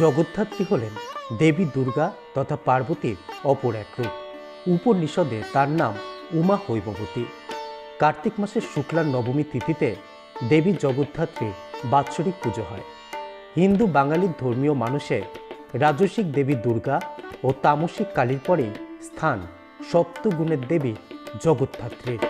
জগদ্ধাত্রী হলেন দেবী দুর্গা তথা পার্বতীর অপর এক রূপ। উপনিষদে তার নাম উমা হৈববতী কার্তিক মাসের শুক্লার নবমী তিথিতে দেবী জগদ্ধাত্রীর বাৎসরিক পুজো হয়। হিন্দু বাঙালির ধর্মীয় মানুষের রাজসিক দেবী দুর্গা ও তামসিক কালীর পরেই স্থান সপ্তগুণের দেবী জগদ্ধাত্রীর।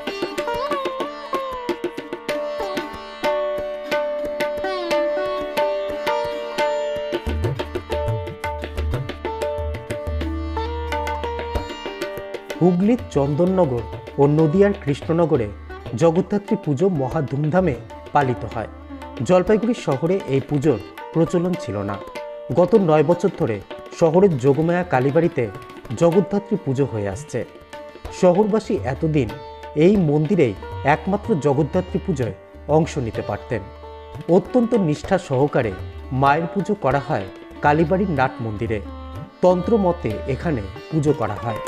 হুগলির চন্দননগর ও নদিয়ার কৃষ্ণনগরে জগদ্ধাত্রী পুজো মহা ধুমধামে পালিত হয়। জলপাইগুড়ি শহরে এই পুজোর প্রচলন ছিল না। গত নয় বছর ধরে শহরের যোগমায়া কালীবাড়িতে জগদ্ধাত্রী পুজো হয়ে আসছে। শহরবাসী এতদিন এই মন্দিরেই একমাত্র জগদ্ধাত্রী পুজোয় অংশ নিতে পারতেন। অত্যন্ত নিষ্ঠা সহকারে মায়ের পুজো করা হয় কালীবাড়ির নাট মন্দিরে। তন্ত্রমতে এখানে পুজো করা হয়।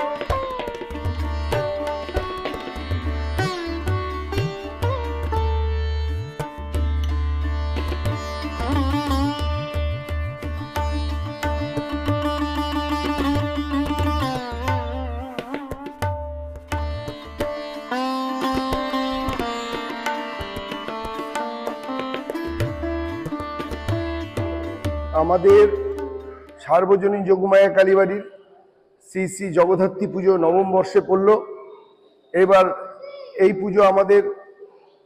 আমাদের সার্বজনীন যোগমায়া কালীবাড়ির শ্রী শ্রী জগদ্ধাত্রী পুজো নবম বর্ষে পড়ল। এবার এই পুজো আমাদের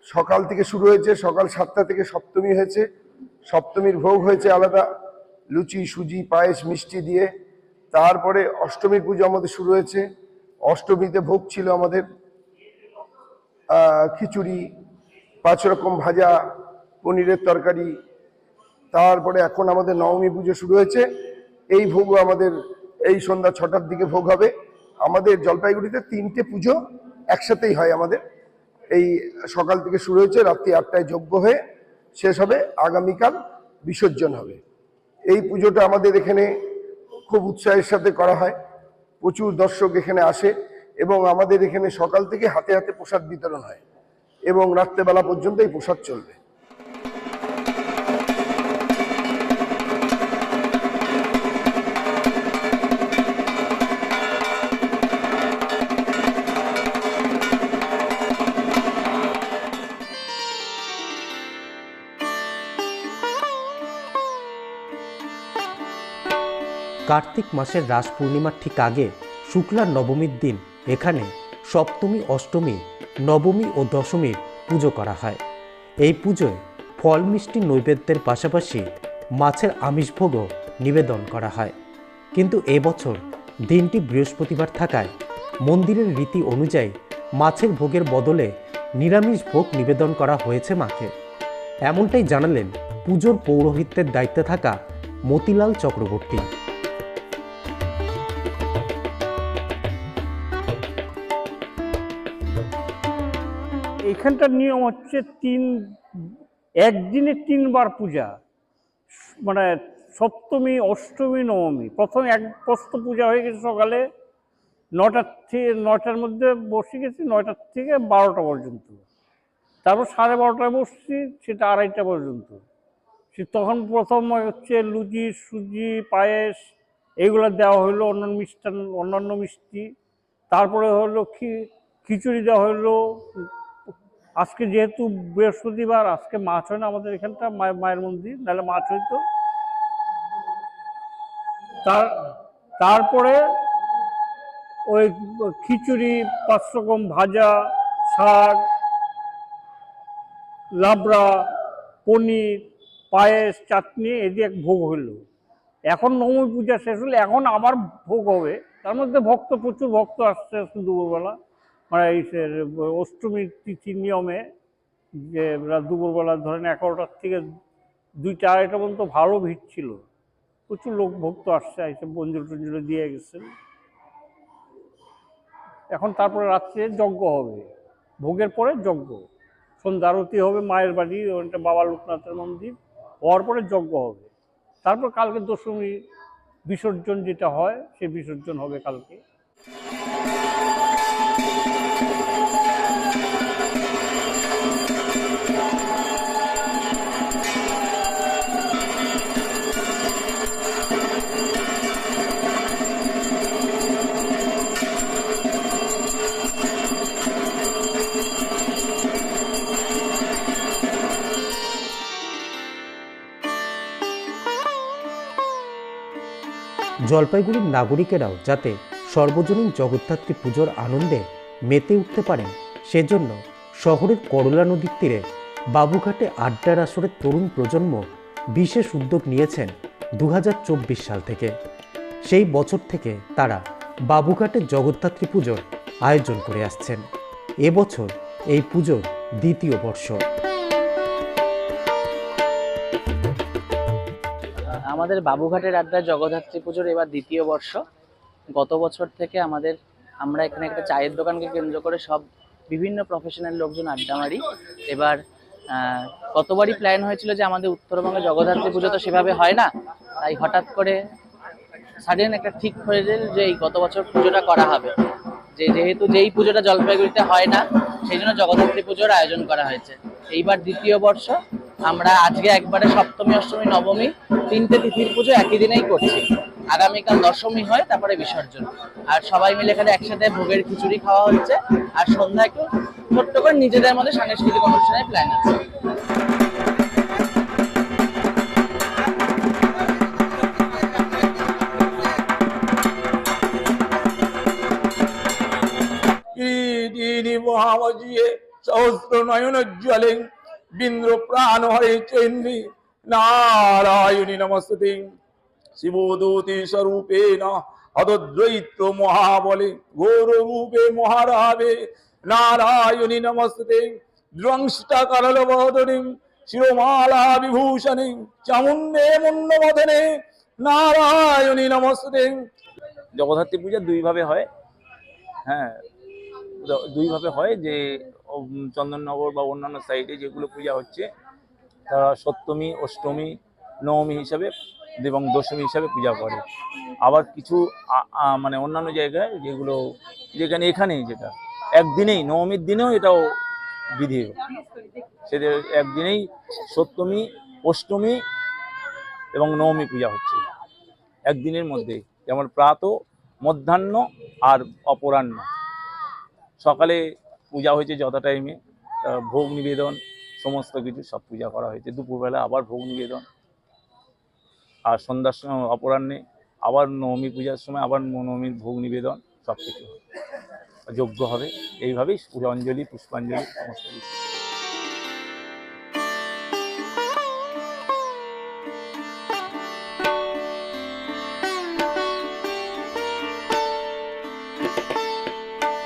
সকাল থেকে শুরু হয়েছে, সকাল সাতটা থেকে সপ্তমী হয়েছে। সপ্তমীর ভোগ হয়েছে আলাদা, লুচি, সুজি, পায়েস, মিষ্টি দিয়ে। তারপরে অষ্টমীর পুজো আমাদের শুরু হয়েছে। অষ্টমীতে ভোগ ছিল আমাদের খিচুড়ি, পাঁচ রকম ভাজা, পনিরের তরকারি তারপরে এখন আমাদের নবমী পুজো শুরু হয়েছে। এই ভোগও আমাদের, এই সন্ধ্যা ছটার দিকে ভোগ হবে। আমাদের জলপাইগুড়িতে তিনটে পুজো একসাথেই হয় আমাদের। এই সকাল থেকে শুরু হয়েছে, রাত্রি আটটায় যজ্ঞ হয়ে শেষ হবে, আগামীকাল বিসর্জন হবে। এই পুজোটা আমাদের এখানে খুব উৎসাহের সাথে করা হয়। প্রচুর দর্শক এখানে আসে এবং আমাদের এখানে সকাল থেকে হাতে হাতে প্রসাদ বিতরণ হয় এবং রাত্রেবেলা পর্যন্ত এই প্রসাদ চলবে। কার্তিক মাসের রাস পূর্ণিমার ঠিক আগে শুক্লা নবমীর দিন এখানে সপ্তমী, অষ্টমী, নবমী ও দশমীর পুজো করা হয়। এই পুজোয় ফল মিষ্টি নৈবেদ্যের পাশাপাশি মাছের আমিষভোগও নিবেদন করা হয়। কিন্তু এবছর দিনটি বৃহস্পতিবার থাকায় মন্দিরের রীতি অনুযায়ী মাছের ভোগের বদলে নিরামিষ ভোগ নিবেদন করা হয়েছে মাকে। এমনটাই জানালেন পুজোর পৌরোহিত্যের দায়িত্বে থাকা মতিলাল চক্রবর্তী। এখানটার নিয়ম হচ্ছে তিন, একদিনে তিনবার পূজা। মানে সপ্তমী, অষ্টমী, নবমী। প্রথম এক প্রস্ত পূজা হয়ে গেছে সকালে। নটার থেকে নটার মধ্যে বসে গেছি, নয়টার থেকে বারোটা পর্যন্ত। তারপর সাড়ে বারোটায় বসছি, সেটা আড়াইটা পর্যন্ত। সে তখন প্রথম হচ্ছে লুচি, সুজি, পায়েস, এগুলো দেওয়া হলো অন্যান্য মিষ্টান অন্যান্য মিষ্টি। তারপরে হলো খিচুড়ি দেওয়া হলো আজকে যেহেতু বৃহস্পতিবার, আজকে মাছ হয় না আমাদের এখানটা, মায়ের মন্দির, নাহলে মাছ হইতো। তার, তারপরে ওই খিচুড়ি পাঁচ রকম ভাজা, শাক, লাবড়া, পনির, পায়েস, চাটনি এদিকে ভোগ হইল। এখন নবমী পূজা শেষ হলে, এখন আবার ভোগ হবে। তার মধ্যে ভক্ত, প্রচুর ভক্ত আসছে আজকে দুপুরবেলা। মানে এই সে- অষ্টমীর তিথি নিয়মে যে দুপুরবেলা ধরেন এগারোটার থেকে দুইটা আড়াইটা পর্যন্ত ভালো ভিড় ছিল। প্রচুর লোক ভক্ত আসছে এসে বঞ্জুর টঞ্জুর দিয়ে গেছেন। এখন তারপরে রাত্রে যজ্ঞ হবে। ভোগের পরে যজ্ঞ। সন্ধ্যা আরতি হবে, মায়ের বাড়ি ওটা বাবা লোকনাথের মন্দির, হওয়ার পরে যজ্ঞ হবে। তারপর কালকে দশমী বিসর্জন যেটা হয় সেই বিসর্জন হবে কালকে। জলপাইগুড়ির নাগরিকেরাও যাতে সর্বজনীন জগদ্ধাত্রী পুজোর আনন্দে মেতে উঠতে পারেন, সেজন্য শহরের করলা নদীর তীরে বাবুঘাটে আড্ডার আসরের তরুণ প্রজন্ম বিশেষ উদ্যোগ নিয়েছেন দু হাজার চব্বিশ সাল থেকে। সেই বছর থেকে তারা বাবুঘাটের জগদ্ধাত্রী পুজোর আয়োজন করে আসছেন। এবছর এই পুজোর দ্বিতীয় বর্ষ। আমাদের বাবুঘাটের আড্ডা জগদ্ধাত্রী পুজোর এবার দ্বিতীয় বর্ষ। গত বছর থেকে আমাদের আমরা এখানে একটা চায়ের দোকানকে কেন্দ্র করে সব বিভিন্ন প্রফেশনাল লোকজন আড্ডা মারি। এবার আহ, গতবারই প্ল্যান হয়েছিল যে আমাদের উত্তরবঙ্গে জগদ্ধাত্রী পুজো তো সেভাবে হয় না। তাই হঠাৎ করে সাডেন একটা ঠিক হয়ে গেল যে এই গত বছর পুজোটা করা হবে। যে যেহেতু যেই পুজোটা জলপাইগুড়িতে হয় না সেই জন্য জগদ্ধাত্রী পুজোর আয়োজন করা হয়েছে। এইবার দ্বিতীয় বর্ষ আমরা আজকে একবারে সপ্তমী, অষ্টমী, নবমী, তিনটে তিথির পুজো একই দিনেই করছি। আগামীকাল দশমী হয়, তারপরে বিসর্জন। আর সবাই মিলে এখানে একসাথে ভোগের খিচুড়ি খাওয়া হচ্ছে। আর সন্ধ্যা একটু ছোট্ট করে নিজেদের মধ্যে সাংস্কৃতিক অনুষ্ঠানের প্ল্যান আছে। তিনি মহামজিয়ে সহস্র নয়নোজ্জ্বলে বিন্দ্র প্রাণ হরে চৈন্দ্রী নারায়ণী নমস্তে শিবদূতি স্বরূপেণ অদ্বৈত মহাবলে গৌরূপে মহারাবে নারায়ণী নমস্তে দ্রংষ্টা করলবদনী শিরোমালা বিভূষণে চামুণ্ডে মুন্ডমদনে নারায়ণী নমস্তে জগদ্ধাত্রী পূজা দুইভাবে হয়। হ্যাঁ দুইভাবে হয় যে চন্দননগর বা অন্যান্য সাইডে যেগুলো পূজা হচ্ছে, তারা সপ্তমী, অষ্টমী, নবমী হিসাবে এবং দশমী হিসাবে পূজা করে। আবার কিছু মানে অন্যান্য জায়গায় যেগুলো, যেখানে এখানেই যেটা। একদিনেই, নবমীর দিনেও এটাও বিধি। সেটা একদিনেই সপ্তমী, অষ্টমী এবং নবমী পূজা হচ্ছে। একদিনের মধ্যেই যেমন প্রাত, মধ্যাহ্ন আর অপরাহ্ন। সকালে পূজা হয়েছে যত টাইমে ভোগ নিবেদন, সমস্ত কিছু সব পূজা করা হয়েছে। দুপুরবেলা আবার ভোগ নিবেদন। আর সন্ধ্যার সময় অপরাহ্নে আবার নবমী পূজার সময় আবার নবমীর ভোগ নিবেদন, সব কিছু যোগ্য হবে। এইভাবেই অঞ্জলি পুষ্পাঞ্জলি, সমস্ত কিছু।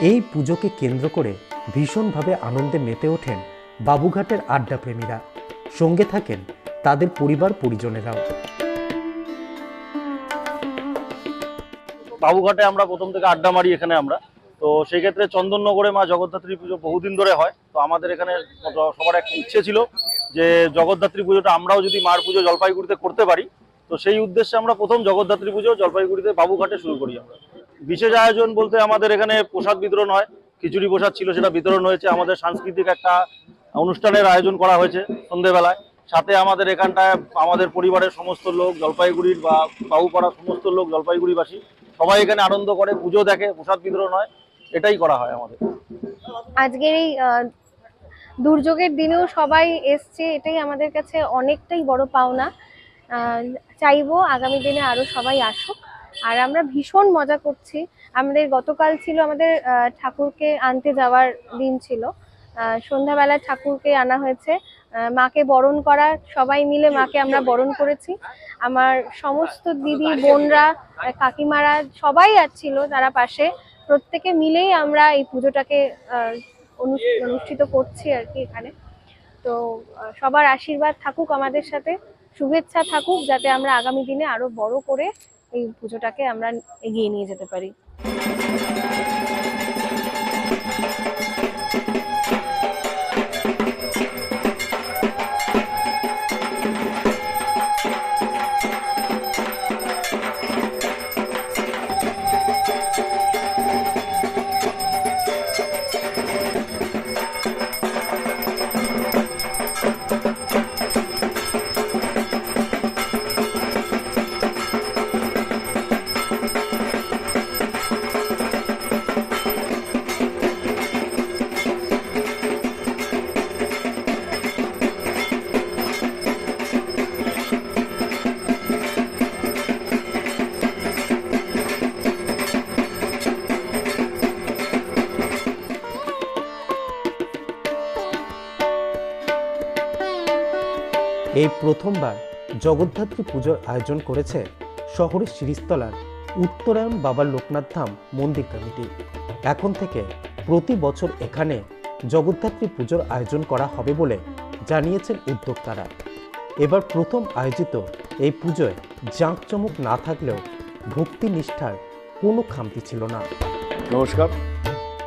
এই পুজোকে কেন্দ্র করে ভীষণভাবে আনন্দে মেতে ওঠেন বাবুঘাটের আড্ডা প্রেমীরা সঙ্গে থাকেন তাদের পরিবার পরিজনেরাও। বাবুঘাটে আমরা প্রথম থেকে আড্ডা মারি এখানে আমরা। তো সেই ক্ষেত্রে চন্দননগরে মা জগদ্ধাত্রী পুজো বহুদিন ধরে হয়। তো আমাদের এখানে সবার একটা ইচ্ছে ছিল যে জগদ্ধাত্রী পুজোটা আমরাও যদি মার পুজো জলপাইগুড়িতে করতে পারি, তো সেই উদ্দেশ্যে আমরা প্রথম জগদ্ধাত্রী পুজো জলপাইগুড়িতে বাবুঘাটে শুরু করি আমরা। বিশেষ আয়োজন বলতে আমাদের এখানে প্রসাদ বিতরণ হয়। খিচুড়ি প্রসাদ ছিল সেটা বিতরণ হয়েছে। আমাদের সাংস্কৃতিক একটা অনুষ্ঠানের আয়োজন করা হয়েছে সন্ধেবেলায়। সাথে আমাদের এখানটায় আমাদের পরিবারের সমস্ত লোক, জলপাইগুড়ির বা বাবুপাড়ার সমস্ত লোক, জলপাইগুড়িবাসী সবাই এখানে আনন্দ করে, পুজো দেখে, প্রসাদ বিতরণ হয়। এটাই করা হয় আমাদের। আজকের এই দুর্যোগের দিনেও সবাই এসছে, এটাই আমাদের কাছে অনেকটাই বড় পাওনা। চাইব আগামী দিনে আরও সবাই আসুক। আর আমরা ভীষণ মজা করছি। আমাদের গতকাল ছিল আমাদের ঠাকুরকে আনতে যাওয়ার দিন ছিল। আহ, সন্ধ্যাবেলায় ঠাকুরকে আনা হয়েছে। মাকে বরণ করা সবাই মিলে মাকে আমরা বরণ করেছি। আমার সমস্ত দিদি বোনরা কাকিমারা সবাই আসছিল তারা পাশে। প্রত্যেকে মিলেই আমরা এই পুজোটাকে অনুষ্ঠিত করছি আর কি এখানে। তো সবার আশীর্বাদ থাকুক আমাদের সাথে। শুভেচ্ছা থাকুক যাতে আমরা আগামী দিনে আরও বড় করে এই পুজোটাকে আমরা এগিয়ে নিয়ে যেতে পারি এই প্রথমবার জগদ্ধাত্রী পুজোর আয়োজন করেছে শহরের শিরিস্তলার উত্তরায়ণ বাবা লোকনাথ ধাম মন্দির কমিটি। এখন থেকে প্রতি বছর এখানে জগদ্ধাত্রী পুজোর আয়োজন করা হবে বলে জানিয়েছেন উদ্যোক্তারা। এবার প্রথম আয়োজিত এই পুজোয় জাঁকজমক না থাকলেও ভক্তি নিষ্ঠার কোনো খামতি ছিল না। নমস্কার,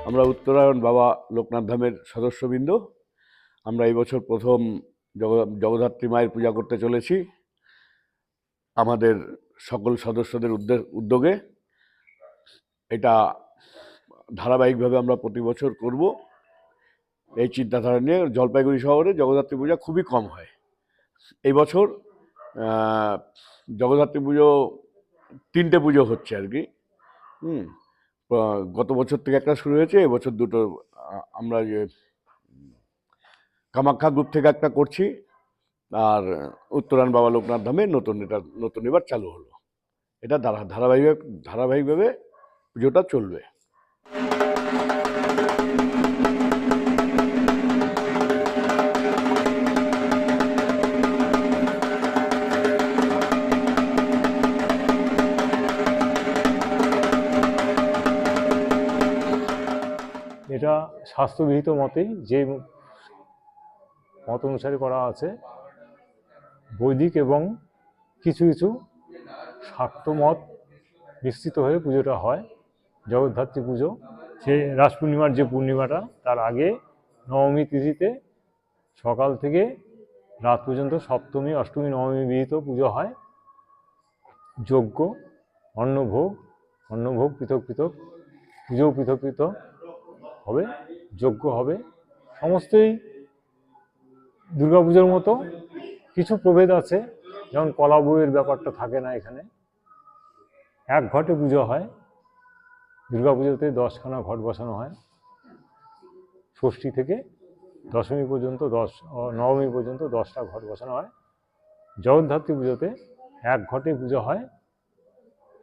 আমরা উত্তরায়ণ বাবা লোকনাথ ধামের সদস্যবৃন্দ। আমরা এই বছর প্রথম জগদ্ধাত্রী মায়ের পূজা করতে চলেছি। আমাদের সকল সদস্যদের উদ্যোগে এটা ধারাবাহিকভাবে আমরা প্রতি বছর করব। এই চিন্তাধারা নিয়ে জলপাইগুড়ি শহরে জগদ্ধাত্রী পূজা খুবই কম হয়। এই বছর জগদ্ধাত্রী পুজো তিনটে পুজো হচ্ছে আর কি। হুম গত বছর থেকে একটা শুরু হয়েছে, এবছর দুটো আমরা যে কামাখ্যা গ্রুপ থেকে একটা করছি, আর উত্তরায়ণ বাবা লোকনাথ ধামে নতুন এটা, নতুন এবার চালু হলো। এটা ধারা, ধারাবাহিক, ধারাবাহিকভাবে পুজোটা চলবে। এটা স্বাস্থ্যবিহিত মতেই যে মত অনুসারে করা আছে। বৈদিক এবং কিছু কিছু শাক্ত মত বিস্তৃত হয়ে পুজোটা হয়, জগদ্ধাত্রী পুজো। সে রাস পূর্ণিমার যে পূর্ণিমাটা, তার আগে নবমী তিথিতে সকাল থেকে রাত পর্যন্ত সপ্তমী, অষ্টমী, নবমী বিহিত পুজো হয়। যজ্ঞ, অন্নভোগ অন্নভোগ পৃথক পৃথক পুজো পৃথক পৃথক হবে, যজ্ঞ হবে। সমস্তই দুর্গাপুজোর মতো কিছু প্রভেদ আছে, যেমন কলা বইয়ের ব্যাপারটা থাকে না এখানে। এক ঘটে পুজো হয়, দুর্গাপুজোতে দশখানা ঘট বসানো হয়। ষষ্ঠী থেকে দশমী পর্যন্ত দশ নবমী পর্যন্ত দশটা ঘট বসানো হয়। জগদ্ধাত্রী পুজোতে এক ঘটে পুজো হয়,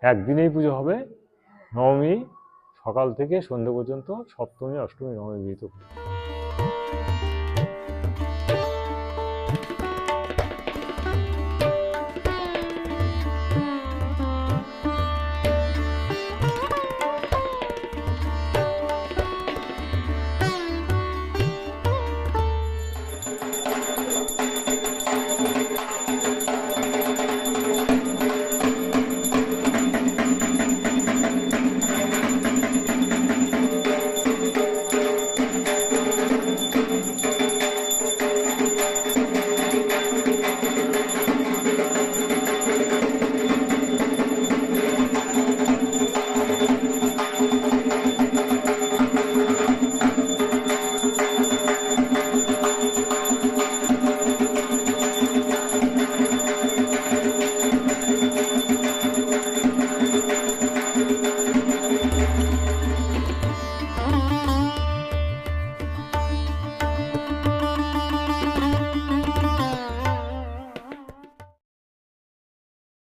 একদিনেই পুজো হবে। নবমী সকাল থেকে সন্ধ্যে পর্যন্ত সপ্তমী, অষ্টমী, নবমী বিহিত পুজো।